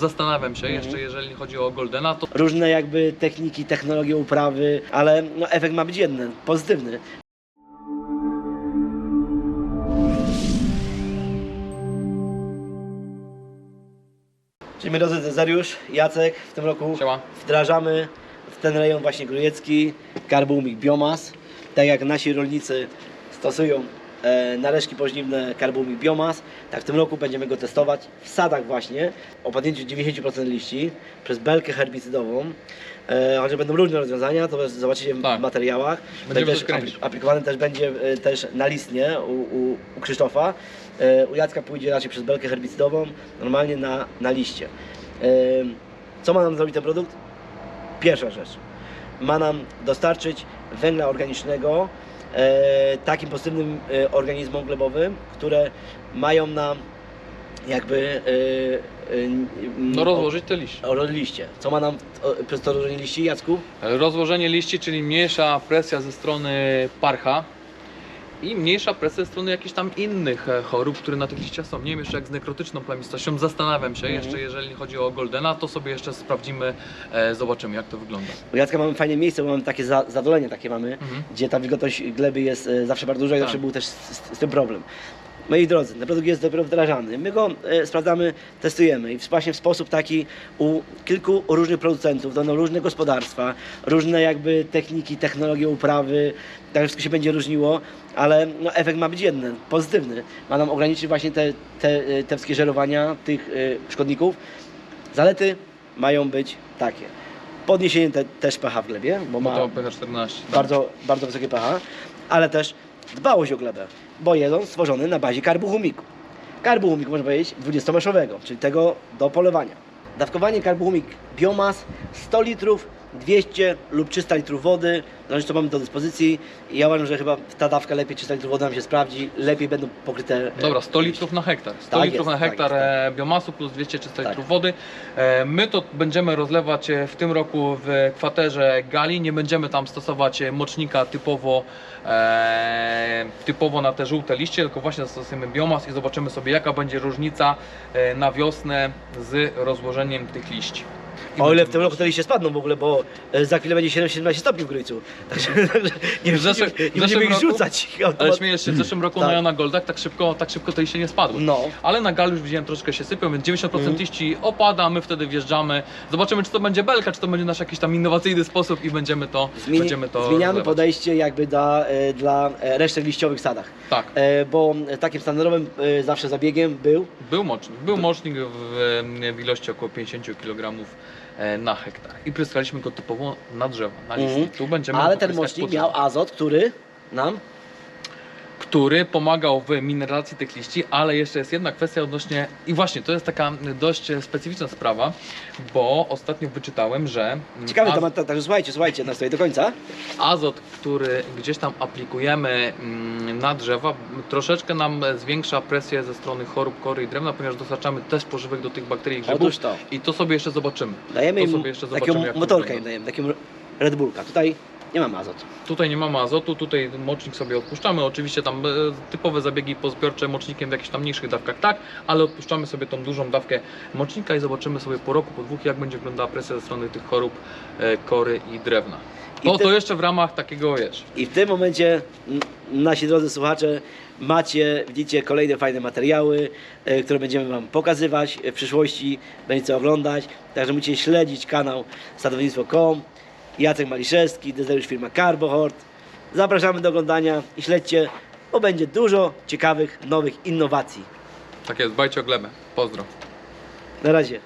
Zastanawiam się jeszcze, jeżeli chodzi o Goldena, to różne jakby techniki, technologie uprawy, ale no, efekt ma być jeden, pozytywny. Czyli my drodzy, Zariusz, Jacek, w tym roku Siema. wdrażamy w ten rejon właśnie grujecki karboumik biomas. Tak jak nasi rolnicy stosują e, nareszki pożniwne karboumik biomas, tak w tym roku będziemy go testować w sadach właśnie o padnięciu 90% liści przez belkę herbicydową. E, chociaż będą różne rozwiązania, to zobaczycie w Tak. materiałach. Będziemy też to kręcić. aplik- aplikowany też będzie e, też na listnie u, u, u Krzysztofa. E, u Jacka pójdzie raczej przez belkę herbicydową, normalnie na, na liście. E, co ma nam zrobić ten produkt? Pierwsza rzecz. Ma nam dostarczyć węgla organicznego takim pozytywnym e, organizmom glebowym, które mają nam jakby e, e, no rozłożyć te liście. liście. Co ma nam przez to rozłożenie liści, Jacku? Rozłożenie liści, czyli mniejsza presja ze strony parcha i mniejsza presja ze strony jakichś tam innych e, chorób, które na tych liściach są. Nie wiem jeszcze jak z nekrotyczną plamistością. Zastanawiam się Mhm. jeszcze, jeżeli chodzi o Goldena, to sobie jeszcze sprawdzimy, e, zobaczymy jak to wygląda. U Jacka mamy fajne miejsce, bo mamy takie za, zadolenie takie mamy, Mhm. gdzie ta wilgotność gleby jest e, zawsze bardzo duża i Tak. zawsze był też z, z, z tym problem. Moi drodzy, ten produkt jest dopiero wdrażany. My go e, sprawdzamy, testujemy i właśnie w sposób taki u kilku różnych producentów, będą różne gospodarstwa, różne jakby techniki, technologie uprawy, tak wszystko się będzie różniło, ale no, efekt ma być jeden, pozytywny. Ma nam ograniczyć właśnie te, te, e, te wszystkie żerowania tych e, szkodników. Zalety mają być takie. Podniesienie te, też pH w glebie, bo Bo ma to pH 14. tak. bardzo, bardzo wysokie pH, ale też dbałość o glebę, bo jest on stworzony na bazie karbohumiku. Karbohumik można powiedzieć 20-meszowego, czyli tego do polewania. Dawkowanie karbohumik biomas 100 litrów, 200 lub 300 litrów wody, zależy co mamy do dyspozycji. I ja uważam, że chyba ta dawka lepiej 300 litrów wody nam się sprawdzi, lepiej będą pokryte. e, Dobra, 100 litrów na hektar. 100 Tak litrów jest, na tak hektar jest, tak. e, biomasu plus 200-300 Tak. litrów wody. E, My to będziemy rozlewać w tym roku w kwaterze gali. Nie będziemy tam stosować mocznika typowo, typowo na te żółte liście, tylko właśnie zastosujemy biomas i zobaczymy sobie jaka będzie różnica na wiosnę z rozłożeniem tych liści. O ile w tym roku te liście spadną w ogóle, bo e, za chwilę będzie 7-17 stopni w Grójcu. Także, także nie, W zeszłym- nie, w nie będziemy zeszłym ich roku- rzucać. Ale śmiejesz się, w zeszłym roku Tak. na Jana Goldach tak szybko, tak szybko te liście nie spadły. No. Ale na gal już widziałem troszkę się sypią, więc 90% Mhm. liści opada, my wtedy wjeżdżamy. Zobaczymy, czy to będzie belka, czy to będzie nasz jakiś tam innowacyjny sposób i będziemy to, Zmieni- będziemy to zmieniamy rozlewać. podejście jakby dla, e, dla e, resztek liściowych sadach. Tak, E, bo takim standardowym e, zawsze zabiegiem był był mocznik. Był mocznik w, w ilości około 50 kg na hektar. I pryskaliśmy go typowo na drzewo, na listy. Mhm. Tu będziemy ale go ten pryskać mocznik miał azot, który nam który pomagał w mineralizacji tych liści, ale jeszcze jest jedna kwestia odnośnie i właśnie to jest taka dość specyficzna sprawa, bo ostatnio wyczytałem, że ciekawy temat, tak- także słuchajcie, słuchajcie nas tutaj do końca. azot, który gdzieś tam aplikujemy mm, na drzewa, troszeczkę nam zwiększa presję ze strony chorób kory i drewna, ponieważ dostarczamy też pożywek do tych bakterii i grzybów. Otóż to. I to sobie jeszcze zobaczymy. Dajemy To im sobie jeszcze taką zobaczymy, to motorkę im dajemy, taką Red Bullka. Tutaj nie mamy azotu. Tutaj nie mamy azotu, tutaj mocznik sobie odpuszczamy. Oczywiście tam e, typowe zabiegi pozbiorcze mocznikiem w jakichś tam mniejszych dawkach tak, ale odpuszczamy sobie tą dużą dawkę mocznika i zobaczymy sobie po roku, po dwóch, jak będzie wyglądała presja ze strony tych chorób e, kory i drewna. I To, ty- to jeszcze w ramach takiego wiesz. I w tym momencie, nasi drodzy słuchacze, macie, widzicie kolejne fajne materiały, e, które będziemy Wam pokazywać w przyszłości, będziecie oglądać, także musicie śledzić kanał sadownictwo.com, Jacek Maliszewski, Dezeusz firma Carbohort. Zapraszamy do oglądania i śledźcie, bo będzie dużo ciekawych, nowych innowacji. Tak jest, dbajcie o glebę. Pozdro. Na razie.